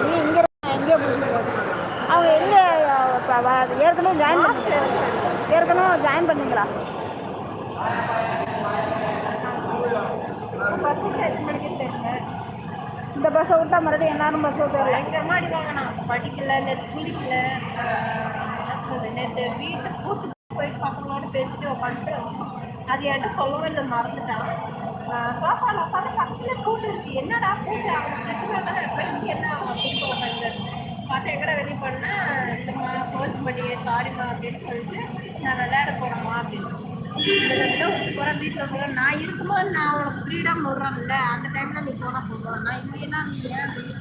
நீ இங்கே எங்கேயோ பிடிச்சிட்டு அவங்க எங்கே ஏற்கனவே ஜாயின் பண்ணி ஏற்கனவே ஜாயின் பண்ணுங்களா இந்த பஸ்ஸை விட்டா மறுபடியும் எல்லாரும் பஸ் தெரியல நான் படிக்கல இல்லை குளிக்கல நேற்று வீட்டு கூட்டு போயிட்டு பசங்களோட பேசிட்டு உட்காந்துட்டு அது என்கிட்ட சொல்லவே இல்லை மறந்துட்டான் சோஃபாவில் உட்காந்து பக்கத்தில் கூட்டு இருக்கு. என்னடா கூட்டு? அவங்க பிரச்சனை தானே இருப்பேன் இங்கே என்ன அப்படின்னு கூட்டு உட்காந்து பார்த்தா எங்கடா வெளியே பண்ணா இல்லைம்மா கோச் பண்ணியே சாரிம்மா அப்படின்னு சொல்லிட்டு நான் விளையாட போகிறோம்மா அப்படின்னு. போகிறேன் வீட்டில் போகிறேன் நான் இருக்கும்போது நான் உனக்கு ஃப்ரீடம் விடுறோம்ல அந்த டைமில் நீ போனால் போதும். நான் இல்லைன்னா நீ ஏன் வெளியே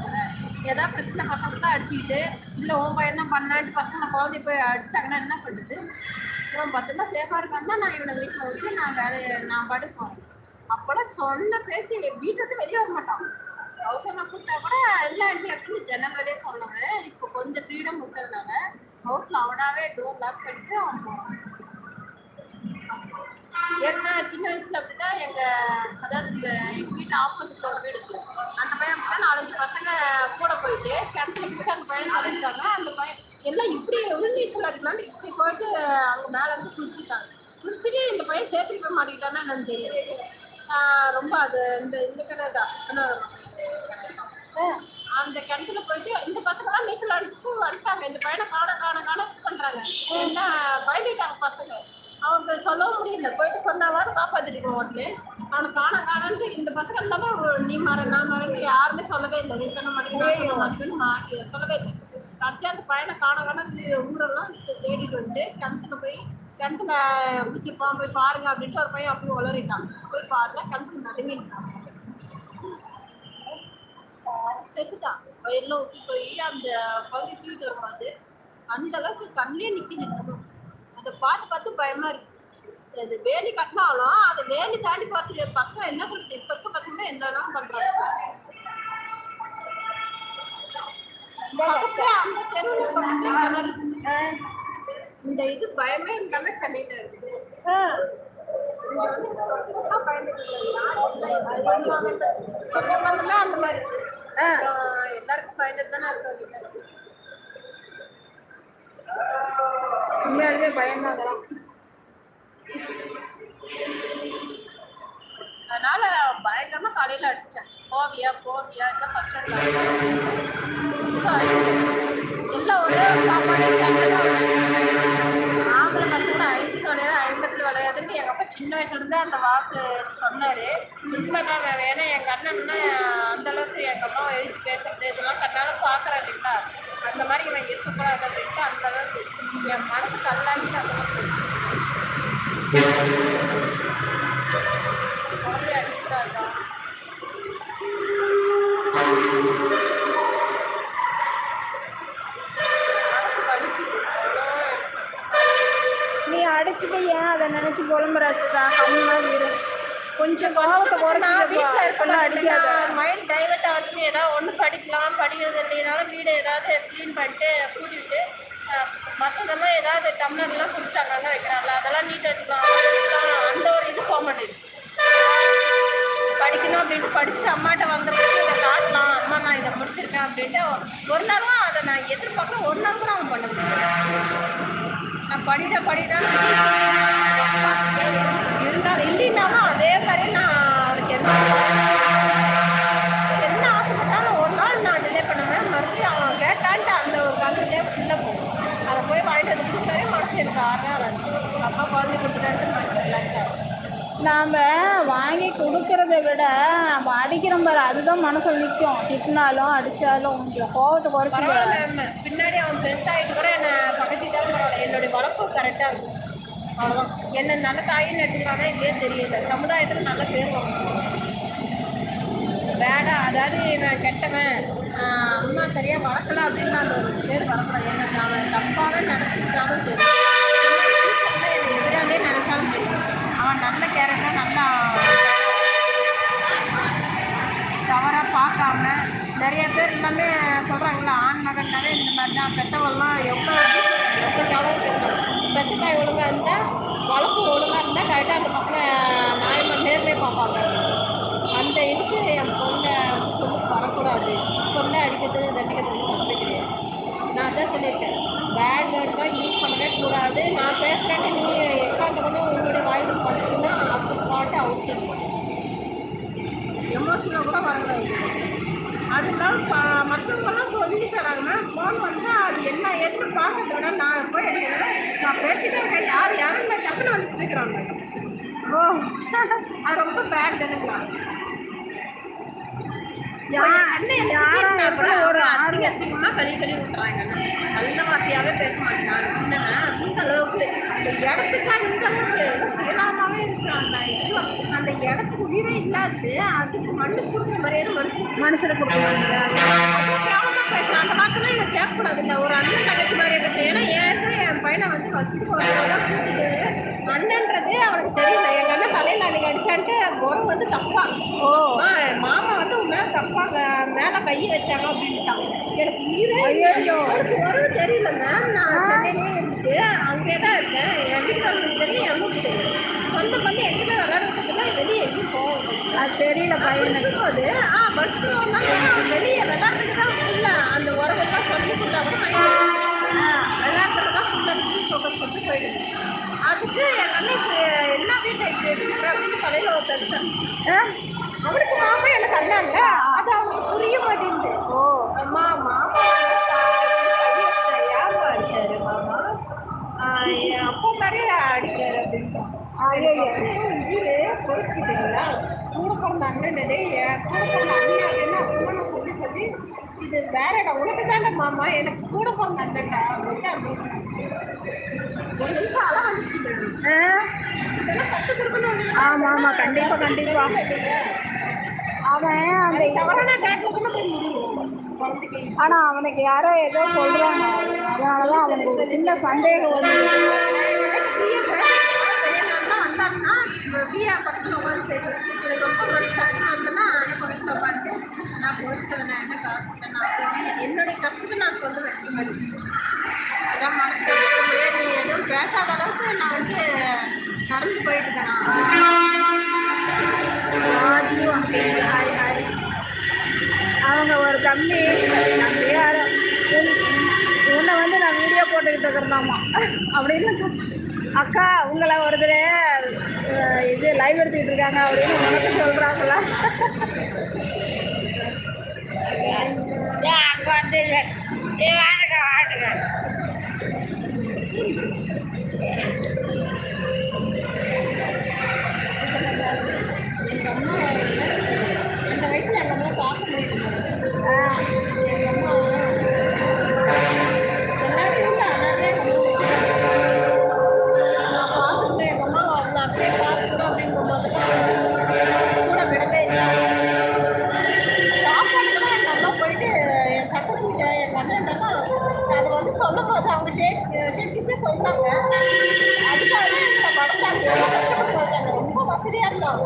ஏதாவது பிரச்சனை பசங்க தான் அடிச்சுக்கிட்டு இல்லை உன் பையன் தான் பண்ணான்ட்டு பசங்க குழந்தைய போய் அடிச்சிட்டாங்கன்னா என்ன பண்ணுறது இவன் பத்திரமா சேஃபாக இருக்கான் தான் நான் இவனை வீட்டில் விட்டு நான் வேலையை நான் படுக்க போகிறேன் அப்போலாம் சொன்ன பேசி வீட்டை விட்டு வெளியே வர மாட்டான். அவசரம் நான் கூப்பிட்டா கூட இல்லை ஆண்டி அப்படின்னு ஜெனரலே சொன்னாங்க. இப்போ கொஞ்சம் ஃப்ரீடம் விட்டதுனால அவுட்டில் அவனாவே டோர் லாக் பண்ணிட்டு அவன் போகிறான் ஏன்னா சின்ன வயசுல அப்படிதான் எங்க அதாவது இந்த எங்க வீட்டு ஆப்போசிட்ல ஒரு வீடு இருக்கு அந்த பையன் அப்படிதான் நாலஞ்சு பசங்க கூட போயிட்டு கிணத்துல பிடிச்சி அந்த பையன் எல்லாம் இப்படி உள்நீச்சல் அடிக்கலான்னு இப்படி போயிட்டு அவங்க மேல இருந்து குளிச்சுட்டாங்க குளிச்சுட்டு இந்த பையன் சேர்த்துட்டு போய் மாட்டிக்கிட்டான்னா என்னன்னு தெரியும் ரொம்ப அது இந்த இந்த கிணறு தான். அந்த கிணத்துல போயிட்டு இந்த பசங்களாம் நீச்சல் அடிச்சு வந்துட்டாங்க இந்த பையனை காண காண காண பண்றாங்க. என்ன பயந்துட்டாங்க பசங்க. அவங்க சொல்லவும் முடியல. போயிட்டு சொன்னாவது காப்பாத்திட்டு உடனே. அவனை காண காணன்னு இந்த பசங்க எல்லாமே நீ மாற நான் மாறன்னு யாருமே சொல்லவே இல்லை. நீ சொல்ல மாட்டேங்குது சொல்ல மாட்டி சொல்லவே இல்லை. கடைசியாக அந்த பையனை காண வேணா ஊரெல்லாம் தேடிட்டு வந்துட்டு கிணத்துல போய் கிணத்துல குச்சிருப்பான் போய் பாருங்க அப்படின்ட்டு ஒரு பையன் அப்படியே உளறிட்டான். போய் பார்த்தா கிணத்துல நதுங்கிட்டான் செத்துட்டான். வயிறுல ஊற்றி போய் அந்த குழந்தை தூக்கிட்டு வரும்போது அந்த அளவுக்கு கண்ணிலே நிற்கிது இன்னமும் அதை பார்த்து பார்த்து பயமா இருக்கு. அது வேலி கட்டினாலும் அதை வேலி தாண்டி பார்த்துட்டு பசங்க என்ன சொல்றது? இப்ப இருக்க பசங்க என்னெல்லாம் பண்றாங்க. பக்கத்துல அந்த தெருவுல பக்கத்துல கிணறு இருக்கு. இந்த இது பயமே இல்லாம சென்னையில இருக்கு. அந்த மாதிரி இருக்கு. எல்லாருக்கும் பயந்துட்டு தானே இருக்காங்க உண்மையாலுமே பயம்தான் அதெல்லாம். அதனால பயங்கரமா காலையில அடிச்சிட்டேன். போவியா போவியா? இதான் ஃபர்ஸ்ட் எல்லாம் ஒரே ஒரு சாப்பாடு ஆம்பளை பசங்க ஐந்து விளையாது ஐம்பதுக்கு விளையாதுன்னு எங்க அப்பா சின்ன வயசுல இருந்தே அந்த வாக்கு சொன்னாரு. உண்மைதான் வேற ஏன்னா எங்க அண்ணன்னா அந்த அளவுக்கு எங்க அம்மா எழுதி பேசுறது இதெல்லாம் கண்ணால பாக்குறேன் இல்லைங்களா? அந்த மாதிரி இவன் இருக்கக்கூடாது அப்படின்ட்டு அந்த அளவுக்கு என் மனசு கல்லாக்கி அந்த நீ அடிச்சுட்டு ஏன் அதை நினைச்சு புலம்புற சுதா கம்மியா வீடு கொஞ்சம் கோபத்தை குறைச்சிட்டு அடிக்காத. மைண்ட் டைவர்ட் ஆகுது ஏதாவது ஒன்று படிக்கலாம் படிக்கிறது இல்லைனாலும் வீடு ஏதாவது க்ளீன் பண்ணிட்டு கூட்டிட்டு மற்றதெல்லாம் ஏதாவது டம்ளர்லாம் குடிச்சிட்டாங்க வைக்கிறாங்களா அதெல்லாம் நீட்டாக வச்சுக்கலாம். அந்த ஒரு இது போக மாட்டேங்குது படிக்கணும் அப்படின்ட்டு படிச்சுட்டு அம்மாட்ட வந்த பிறகு இதை காட்டலாம் அம்மா நான் இதை முடிச்சிருக்கேன் அப்படின்ட்டு ஒரு நாளும் அதை நான் எதிர்பார்க்குறேன் ஒரு நாள் கூட அவன் பண்ண முடியும் நான் படிட்ட படிட்டான்னு இருந்தாலும் இல்லைனாலும் அதே மாதிரி நான் அவனுக்கு என்ன என்ன ஆசைப்பட்டாலும் ஒரு நாள் நான் டிலே பண்ணுவேன் மறுபடியும் அவன் கேட்டான்ட்டு அந்த ஒரு கலர்லேயே உள்ளே போகும். அதை போய் வாங்கிட்டு வந்து கொடுத்தாலே மனசு எனக்கு ஆறாக அப்பா குழந்தை கொடுத்துட்டான்ட்டு மனசு ரிலாக்ஸ் நாம் வாங்கி கொடுக்கறத விட நம்ம அடிக்கிறோம் பாரு அதுதான் மனசில் நிற்கும் திட்டினாலும் அடித்தாலும் கொஞ்சம் கோபத்தை குறைச்சிக்க. பின்னாடி அவன் பெருசாகிட்டு கூட என்னை பக்கத்துட்டாலும் என்னுடைய வளர்ப்பு கரெக்டாக இருக்கும். அவ்வளோதான் என்ன நல்ல தாயின்னு எடுத்துக்கானா இல்லையே தெரியல. சமுதாயத்தில் நல்ல பேர் வாங்கணும். வேடா அதாவது நான் கெட்டவன். அம்மா சரியாக வளர்க்கல அப்படின்னு அந்த ஒரு பேர் வரக்கூடாது. என்ன நான் தப்பாகவே நினச்சிக்கிட்டாலும் சரி. எனக்கு எதிராலே தெரியும் சரி. நல்ல கேரக்டர் நல்லா தவறாக பார்க்காம நிறைய பேர் எல்லாமே சொல்கிறாங்களா ஆண் மகன்னாவே இந்த மாதிரி தான். பெற்றவங்களாம் எவ்வளோ எவ்வளோ தவறு தெரியும் பெற்ற ஒழுங்காக இருந்தால் வளர்ப்பு ஒழுங்காக இருந்தால் கரெக்டாக அந்த பசங்க நியாயமாக நேர்லேயே பார்ப்பாங்க. அந்த இதுக்கு என் பொண்ணை வந்து சொல்லுக்கு வரக்கூடாது. பொண்ணை அடிக்கிறது தண்டிக்கிறது தப்பு கிடையாது. நான் அதான் சொல்லியிருக்கேன். பேட் வேர்ட் தான் யூஸ் பண்ணவே கூடாது. நான் பேசுகிறேன்னு நீ எக்காந்தவனும் வாயில் பார்த்துச்சுன்னா அந்த ஸ்பாட்டு அவுட் எமோஷனல் கூட வரக்கூடாது. அது இல்லாமல் மற்றவங்கெல்லாம் சொல்லி தராங்கன்னா ஃபோன் வந்து அது என்ன எதுன்னு பார்க்கறத விட நான் போய் எடுக்கிறேன் நான் பேசிட்டே இருக்கேன். யார் யாரும் நான் டக்குன்னு வந்து ஸ்பீக்கர் ஓ. அது ரொம்ப பேட் தானுங்களா யாரும் எப்படி ஒரு அசிங்க அசிங்கமா கழி கழி ஊத்துறாங்க. நல்ல வார்த்தையாவே பேச மாட்டேங்கிறாங்க. சின்னவன். இந்த அளவுக்கு அந்த இடத்துக்கு அந்த அளவுக்கு ஏதோ சுயநலமாவே இருக்கிறான் அந்த அந்த இடத்துக்கு உயிரே இல்லாது அதுக்கு மண்ணு கொடுக்குற மரியாதை மனுஷன் மனுஷனுக்கு பேசுறான் அந்த வார்த்தைலாம் எனக்கு கேட்கக்கூடாது இல்லை. ஒரு அண்ணன் தங்கச்சி மாதிரியே பேசுறேன் ஏன்னா ஏற்கனவே என் பையனை வந்து ஃபஸ்ட்டு கூப்பிட்டு அண்ணன்றது அவனுக்கு தெரியல. எங்க அண்ணன் தலையில அன்னைக்கு அடிச்சான்ட்டு உரம் வந்து தப்பா. மாமா வந்து உன் மேல தப்பா மேல கை வச்சாங்க அப்படின்ட்டான். எனக்கு ஈரே. எனக்கு உரம் தெரியல மேம். நான் சென்னையிலே இருந்துட்டு அங்கே தான் இருக்கேன். என் வீட்டுக்காரங்களுக்கு தெரியும் என் வீட்டுக்கு தெரியும் சொந்த பந்து எங்கிட்ட விளையாடுறதுக்குள்ள வெளியே எங்கேயும் போகும் அது தெரியல பையனுக்கு. போது ஆ பஸ்ஸில் வந்தாலும் வெளியே விளையாடுறதுக்கு தான் ஃபுல்லாக அந்த உறவெல்லாம் சொல்லி கொடுத்தா கூட விளையாடுறது தான் ஃபுல்லாக ஃபோக்கஸ் பண்ணி போயிடுது அதுக்கு என்ன அப்படின்னு தலையில் ஒரு தடுத்தேன் ஆ? அவனுக்கு மாமா எனக்கு அண்ணன் இல்ல அது அவனுக்கு புரிய மாட்டேங்குது. ஓ. அம்மா மாமா அடிச்சாரு மாமா அப்பா மாதிரியே அடிக்கிறாரு. அப்படின்னு ஐயையோ. இது போயிடுச்சுங்களா கூட பிறந்த அண்ணன் என் கூட பிறந்த அண்ணன் அப்படின்னு நான் சொல்லி சொல்லி இது வேறடா உனக்கு தாண்டா மாமா. எனக்கு கூட பிறந்த அண்ணன்டா அப்படின்ட்டு அப்படின்னு ஒரு நிமிஷம் கொடுக்கணும் ஆமா ஆமா கண்டிப்பா கண்டிப்பா. அவன் அந்த தவறான டேட்ல கூட போய் முடியும். குழந்தைக்கு ஆனா அவனுக்கு யாரோ ஏதோ சொல்றாங்க. அதனாலதான் அவனுக்கு ஒரு சின்ன சந்தேகம் வந்து என்னுடைய கஷ்டத்தை நான் சொல்லுவேன் பேசாத அளவுக்கு நான் வந்து நடந்து போயிட்டு இருக்கேன்? ஆதியும் அங்கே ஹாய் ஹாய். அவங்க ஒரு தம்பி தம்பி யாரோ? உன்- உன்னை வந்து நான் வீடியோ போட்டுக்கிட்டு இருக்கிறேன்னாமா அப்படின்னு அக்கா உங்களை ஒரு தடவை அஹ், இது லைவ் எடுத்துக்கிட்டு இருக்காங்க அப்படின்னு உனக்கு சொல்கிறாங்கள வந்து வாடுங்க வாடுங்க அண்ணன் அதை வந்து சொல்லும் போது அவங்க டேஸ்டிஸே சொல்றாங்க அதுக்காக வளர்த்தாங்க எவ்வளோ கஷ்டப்பட்டு ரொம்ப வசதியாக இருந்தோம்.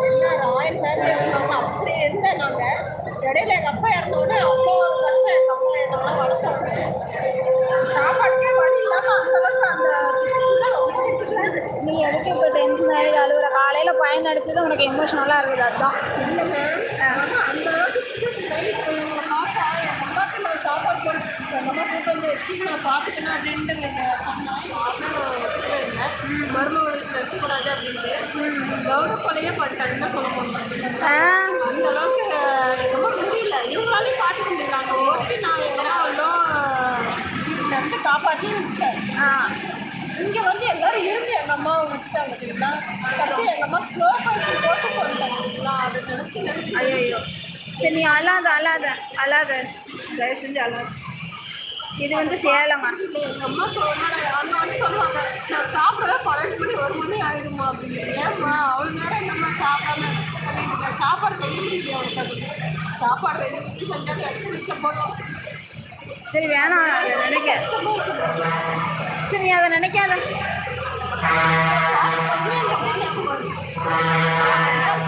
ராயல் ஃபேமிலி இருந்தாங்க அப்படி இருந்தேன் நாங்கள் இடையில எங்கள் அப்பா இறந்தோடனே அவ்வளோ ஒரு கஷ்டம் எங்கள் அம்மா எங்கெல்லாம் வளர்த்தாங்க சாப்பாட்டுக்கே வழி இல்லாமல் அந்த அளவுக்கு அந்த நீ எதுக்கு இப்போ டென்ஷன் ஆகி அழுகுற காலையில் பையன் அடிச்சது உனக்கு எமோஷனலாக இருக்குது அதுதான் இல்லை மேம் வச்சு நான் பார்த்துக்கணும் அப்படின்ட்டு எங்க சொன்னா எங்கள் அண்ணன் ஒத்துக்கவே இல்லை. மருமகளுக்கு வைக்கக்கூடாது அப்படின்ட்டு. கௌரவ கொலையே பண்ணிட்டாங்கன்னு சொல்ல முடியும் அந்த அளவுக்கு அம்மா முடியல. இவங்களாலையும் பார்த்துக்க முடியல. ஓகே நான் எங்கன்னா வந்தோம். இருந்து காப்பாற்றி விட்டேன் ஆ. இங்கே வந்து எல்லாரும் இருந்து எங்கள் அம்மாவை விட்டாங்க தெரியுமா? கடைசி எங்கள் அம்மா ஸ்லோ பாய்சன் போட்டு நான் அதை நினச்சி நினச்சி ஐயோ சரி நீ அழாத அழாத அழாத. தயவு செஞ்சு அழாத. இது வந்து சேலமா? அம்மா சொல்லுவாங்க நான் சாப்பிடவே பன்னெண்டு மணி ஒரு மணி ஆகிடுமா அப்படின்னு. ஏம்மா அவ்வளோ நேரம் என்னம்மா சாப்பிடாம பண்ணிட்டு சாப்பாடு செய்ய முடியல அவனுக்கு சாப்பாடு ரெண்டு வீட்டில் செஞ்சாலும் எடுத்து வீட்டில் போட்டோம். சரி வேணாம் அதை நினைக்க. சரி நீ அதை நினைக்காத.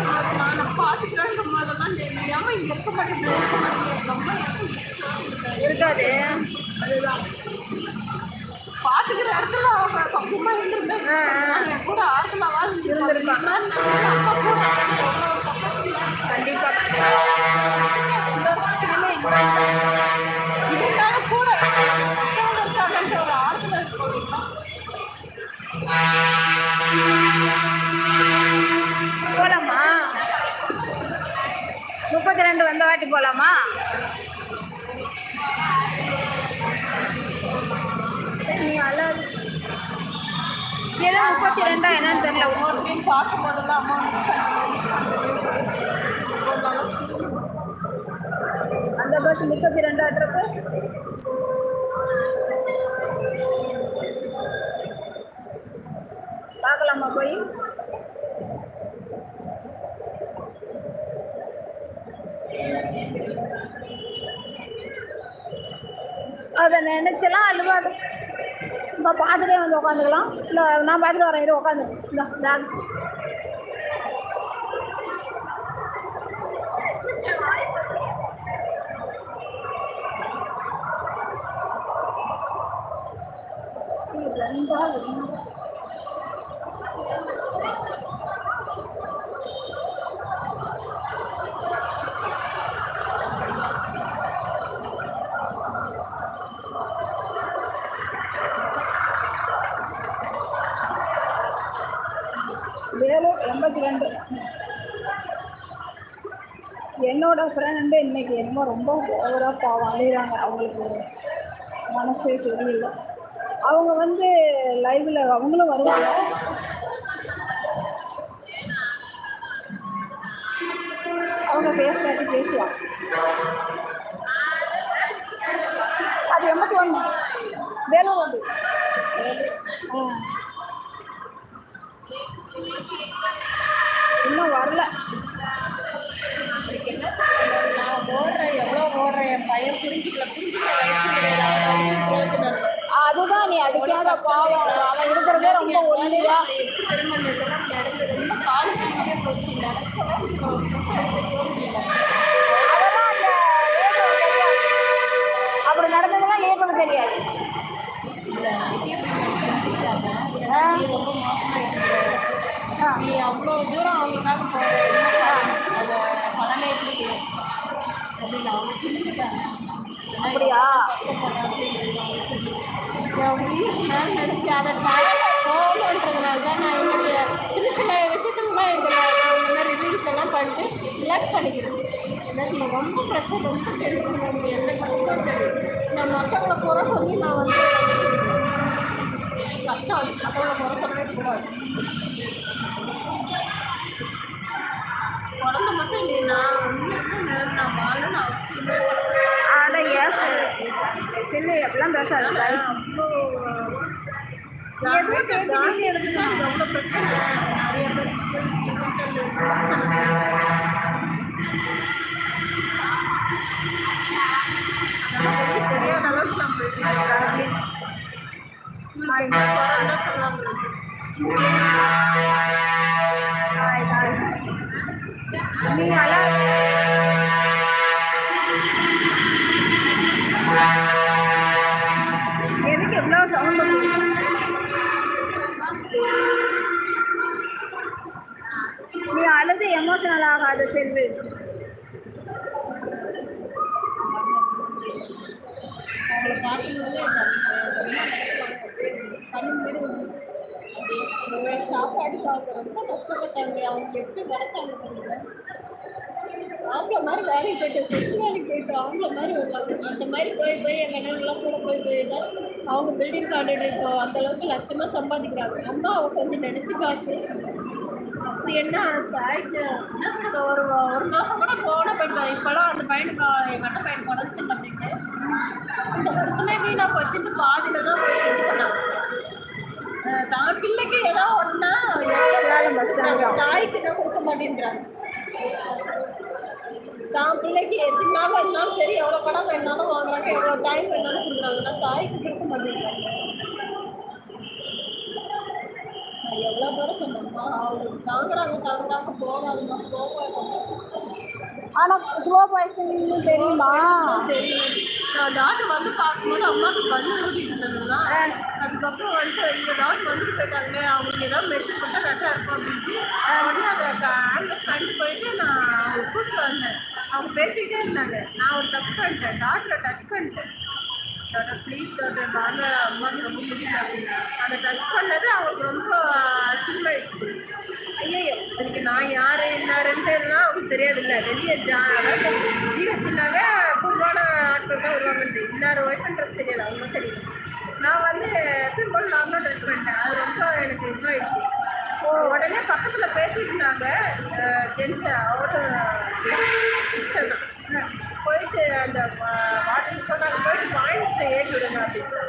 நான் போலாமா? சரி நீ அழாது. ஏதோ முப்பத்தி ரெண்டா என்னன்னு தெரியல. ஒரு டைம் பார்க்கும் போதெல்லாம் அந்த பஸ் முப்பத்தி ரெண்டாட்ருக்கு பார்க்கலாமா போய்? அதை நினைச்செல்லாம் அழுவாது. இப்போ பார்த்துட்டே வந்து உட்காந்துக்கலாம் இல்லை நான் பார்த்துட்டு வரேன் இரு உட்காந்து இந்த பேக் ரெண்டா ரெண்டு வேலூர் எண்பத்தி ரெண்டு என்னோட ஃப்ரெண்டு இன்னைக்கு என்னமோ ரொம்ப ஓவராக பாவம் அழுகிறாங்க. அவங்களுக்கு மனசே சரியில்லை. அவங்க வந்து லைவில் அவங்களும் வருவாங்க. அவங்க பேசுறாட்டி பேசுவாங்க. அது எம்பத்தி ஒன்று வேலூர் வந்து இன்னும் வரல. ஓடுறேன் எவ்வளோ ஓடுறேன் என் பையன் புரிஞ்சுக்கல இல்லை. அதுதான் நீ அடிக்காத பாவம். அவன் இருக்கிறதே ரொம்ப ஒல்லியா. அப்படி நடந்ததெல்லாம் லேட்டுக்கு தெரியாது. நீ அவ்வளோ தூரம் அவங்களுக்காக போகிற பணமே எப்படி அப்படின்னு அவங்க புரிஞ்சுக்கிட்டாங்க ஏன்னா அப்படியா? கஷ்டப்படுறேன் அப்படின்றது அவங்க புரிஞ்சுக்கிட்டாங்க. என் உயிருக்கு மேலே நினச்சி அதை போகணுன்றதுனால தான் நான் என்னுடைய சின்ன சின்ன விஷயத்துக்குலாம் எங்களை இந்த மாதிரி ரீல்ஸ் எல்லாம் பண்ணிட்டு ரிலாக்ஸ் பண்ணிக்கிறேன் என்ன சொல்ல ரொம்ப ப்ரெஷர் ரொம்ப டென்ஷன் பண்ணி எந்த கஷ்டம் சரி நான் மற்றவங்கள குறை சொல்லி நான் வந்து கஷ்டம் அது மற்றவங்கள குறை சொல்லவே கூடாது சின்ன எப்படிலாம் பேசாத தயவு செஞ்சு. அவ்வளோ எதுவும் கேட்டு ஈஸி எடுத்துக்கலாம் இது எவ்வளோ பிரச்சனை நிறைய பேருக்கு தெரியாத அளவுக்கு நம்ம கஷ்டப்பட்டாங்க அவங்க எப்படி வளர்த்தாங்க அவங்கள மாதிரி வேலைக்கு போயிட்டு செட்டு வேலைக்கு போயிட்டு அவங்கள மாதிரி வருவாங்க அந்த மாதிரி போய் போய் எங்கள் அண்ணன்லாம் கூட போய் போய் தான் அவங்க பில்டிங் கார்டு இப்போ அந்த அளவுக்கு லட்சமாக சம்பாதிக்கிறாங்க. அம்மா அவங்க கொஞ்சம் நினச்சி பார்த்து அப்படி என்ன தாய்க்கு என்ன ஒரு ஒரு மாதம் கூட போன போயிட்டோம் இப்போலாம் அந்த பையனுக்கு எங்கள் அண்ணன் பையனுக்கு உடம்பு சரியில்லை அப்படின்ட்டு இந்த வருஷமே வீணா போச்சுட்டு பாதியில் தான் போய் இது பண்ணாங்க. தான் பிள்ளைக்கு ஏதோ தான் தாய்க்கு தான் கொடுக்க மாட்டேன்றாங்க. தான் பிள்ளைக்கு எதுனாலும் இருந்தாலும் சரி எவ்வளோ கடன் வேணாலும் வாங்குறாங்க எவ்வளோ டைம் வேணாலும் கொடுக்குறாங்க. ஆனால் தாய்க்கு கொடுக்க மாட்டேங்கிறாங்க நான் எவ்வளோ தூரம் சொன்னேம்மா அவங்க தாங்குறாங்க தாங்குறாங்க போகாதுமா போகாது ஆனா ஸ்லோ பாய்சன் தெரியுமா? டாக்டர் வந்து பார்க்கும்போது அம்மாவுக்கு கண்ணு ஊட்டிட்டு இருந்ததுங்களா அதுக்கப்புறம் வந்துட்டு இந்த டாக்டர் வந்துட்டு போயிட்டாங்க அவங்களுக்கு ஏதாவது மெடிசன் கொடுத்தா கரெக்டாக இருக்கும் அப்படின்ட்டு உடனே அதை ஆம்புலன்ஸ் பண்ணிட்டு போயிட்டு நான் அவங்க கூப்பிட்டு வந்தேன். அவங்க பேசிக்கிட்டே இருந்தாங்க. நான் ஒரு தப்பு பண்ணிட்டேன். டாக்டரை டச் பண்ணிட்டேன். டாக்டர் ப்ளீஸ் டாக்டர் வாங்க அம்மாவுக்கு ரொம்ப முடியல. அப்படின்னு அதை டச் பண்ணது அவங்களுக்கு ரொம்ப அசிங்கமாயிடுச்சு ஐயோ அதுக்கு நான் யாரு என்னாருன்ட்டுலாம் அவங்களுக்கு தெரியாதுல்ல. வெளியே ஜா ஜிஹெச்னாவே பொதுவான ஆட்கள் தான் வருவாங்கன்ட்டு. இன்னார் ஒய்ஃப்ன்றது தெரியாது. அவங்க தெரியும். பண்ணிட்டேன் அது ரொம்ப எனக்கு இதுவாயிடுச்சு உடனே பக்கத்தில் பேசிட்டு இருந்தாங்க ஜென்ஸ் அவரு சிஸ்டர் தான். போயிட்டு அந்த வாட்டர் சொன்னாங்க போயிட்டு பாயிண்ட்ஸை ஏற்றி விடுங்க அப்படின்னு.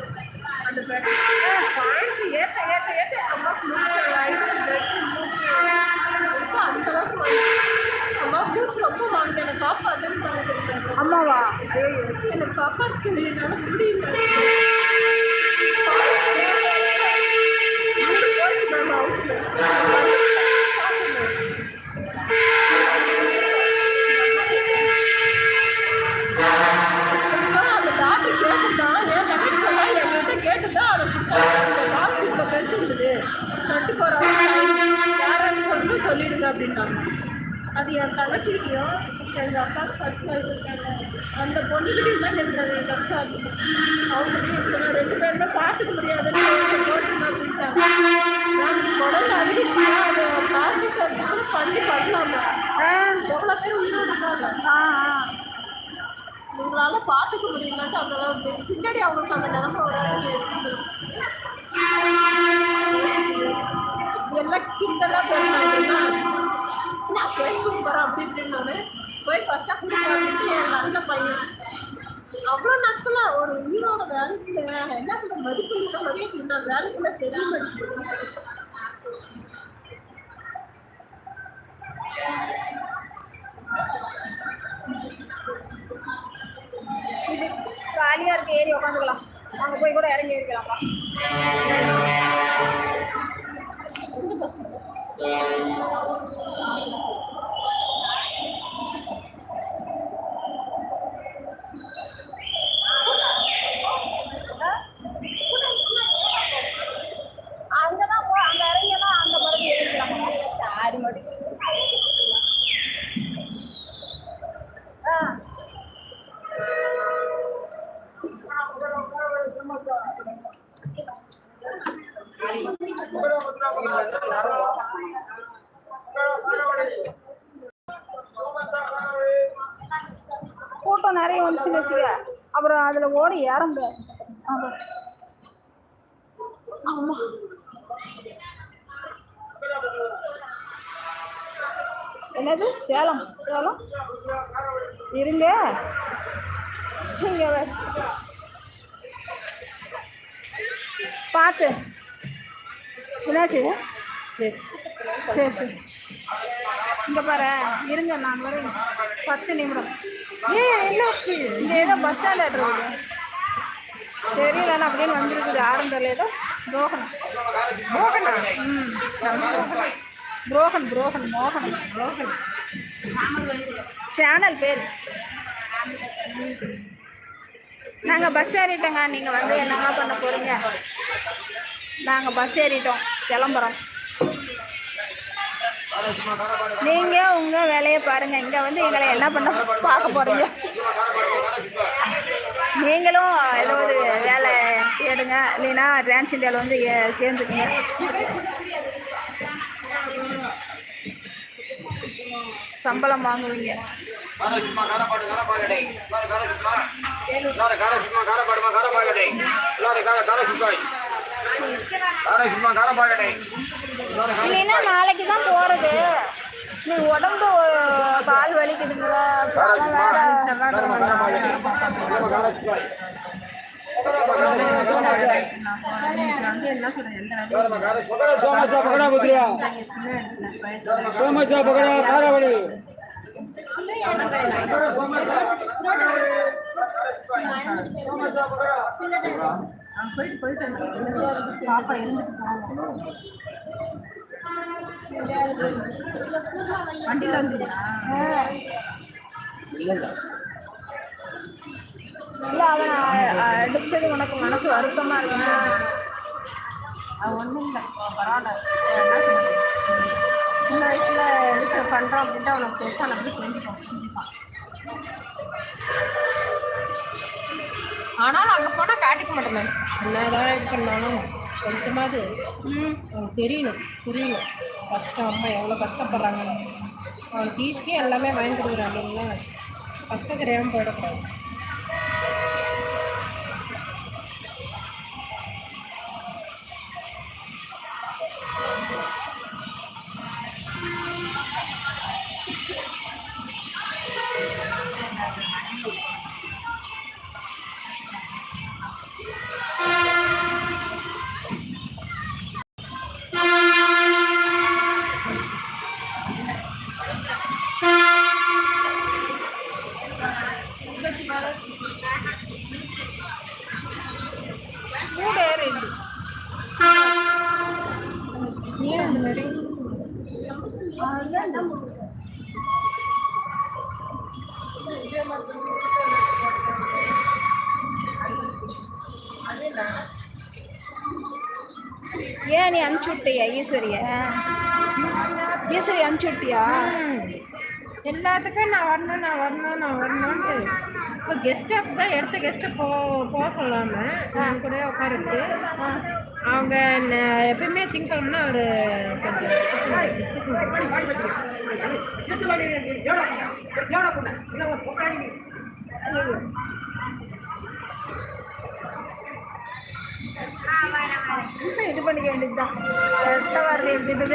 அந்த பாயிண்ட்ஸ் ஏற்ற ஏற்ற ஏற்ற அம்மாவுக்கு மூச்சு ஆயிடுச்சு ரொம்ப அந்த அளவுக்கு வந்து அம்மா மூச்சு ரொம்ப வாங்க எனக்கு நினைக்கிறேன் அம்மாவா? எனக்கு காப்பாற்ற சொல்லி என்னால் முடியல. சொல்லிடுங்க அப்படின்னாங்க அது என் தங்கச்சிக்கும் எங்கள் அப்பாவுக்கு ஃபர்ஸ்ட் வயசு இருக்காங்க அந்த பொண்ணுக்கிட்டையும் தான் இருந்தது எங்கள் அக்கா அவங்ககிட்டயும் ரெண்டு பேருமே பார்த்துக்க முடியாதுன்னு அப்படின்ட்டாங்க உங்களால பார்த்துக்க முடியலன்ட்டு அவங்களால பின்னாடி அவங்களுக்கு அந்த நிலைமை வராது எல்லாம் கிண்டலாக பேசுனாங்கன்னா நான் ஃபேஸ்புக் போகிறேன் அப்படி இப்படின்னு போய் ஃபஸ்ட்டாக கொடுக்குறேன் என் நல்ல பையன் அவ்வளோ நாட்களாக ஒரு உயிரோட வேலைக்கு என்ன சொல்ற மதிப்பு இருக்கிற மாதிரியே நான் வேலைக்குள்ள தெரிய மாட்டேங்குது இது காலியா ஏறி உட்காந்துக்கலாம் அங்க போய் கூட இறங்கி இருக்கலாம்ப்பா Thank you அங்கதான் போ அங்க இறங்கினா அங்க மறுபடியும் ஏறிக்கலாம் சாரி மடி ஆ கூட்டம் நிறைய வந்துச்சுன்னு வச்சுக்க அப்புறம் யாரும் ஓடி ஏற முடியாது ஆமா. என்னது? சேலம். சேலம்? இருங்க. இங்க பார்த்து என்னாச்சு சரி சரி. இங்க பாரு. இருங்க நான் வரேன் பத்து நிமிடம். ஏன் என்ன இங்க ஏதோ பஸ் ஸ்டாண்ட் இருக்குது. தெரியல அப்படின்னு வந்திருக்குது. யாரும் ஏதோ புரோகன் புரோகனா ம் புரோகன் புரோகன் மோகன் புரோகன் சேனல் பேர். நாங்கள் பஸ் ஏறிட்டோங்க. நீங்கள் வந்து என்னங்க பண்ண போகிறீங்க நாங்கள் பஸ் ஏறிட்டோம். கிளம்புறோம். நீங்கள் உங்கள் வேலையை பாருங்கள் இங்கே வந்து எங்களை என்ன பண்ண பார்க்க போகிறீங்க நீங்களும் ஏதாவது வேலை தேடுங்க. இல்லைன்னா டிரான்ஸ் இந்தியாவில் வந்து சேர்ந்துக்குங்க. சம்பளம் வாங்குவீங்க. காரப்பாடுமா கார கார இல்லைன்னா நாளைக்கு தான் போகிறது நீ உடம்பு கால் வலிக்குதுங்கிற சோமாசா பக்கடா புத்திரியா சோமாசா பக்கடா காரவடி அவன் போயிட்டு போயிட்டு. பாப்பா இருந்துட்டு வண்டியில் வந்துதா இல்ல அவன் அடிச்சது உனக்கு மனசு வருத்தமா இருக்கு அது ஒன்றும் இல்லை. பரவாயில்ல? சின்ன வயசுல எதுக்கு பண்ணுறோம் அப்படின்ட்டு அவனுக்கு பெருசாக நம்பி தெரிஞ்சுப்பான் புரிஞ்சுப்பான் ஆனாலும் அங்கே போனால் காட்டிக்க மாட்டேன். என்னதான் இது பண்ணாலும் கொஞ்சமாவது அவனுக்கு தெரியணும் புரியணும். கஷ்டம் அம்மா எவ்வளோ கஷ்டப்படுறாங்க அவனுக்கு ஈஸியாக எல்லாமே வாங்கி கொடுக்குறாங்க இல்லைங்களா? கஷ்டம் தெரியாமல் போயிடக்கூடாது. ஏன் நீ அனுப்பிச்சு விட்டியா ஈஸ்வரிய? ஈஸ்வரி அனுப்பிச்சு விட்டியா எல்லாத்துக்கும் நான் வரணும் நான் வரணும் நான் வரணும்ட்டு. இப்போ கெஸ்ட் ஆஃப் தான் எடுத்த கெஸ்ட்டை போ போக சொல்லாமல் நான் கூட உட்காருக்கு அவங்க எப்பயுமே திங்கக்கிழமைனா அவர் கொஞ்சம் இது பண்ணிக்க வேண்டியதுதான். கரெக்டாக வரது எடுத்துட்டு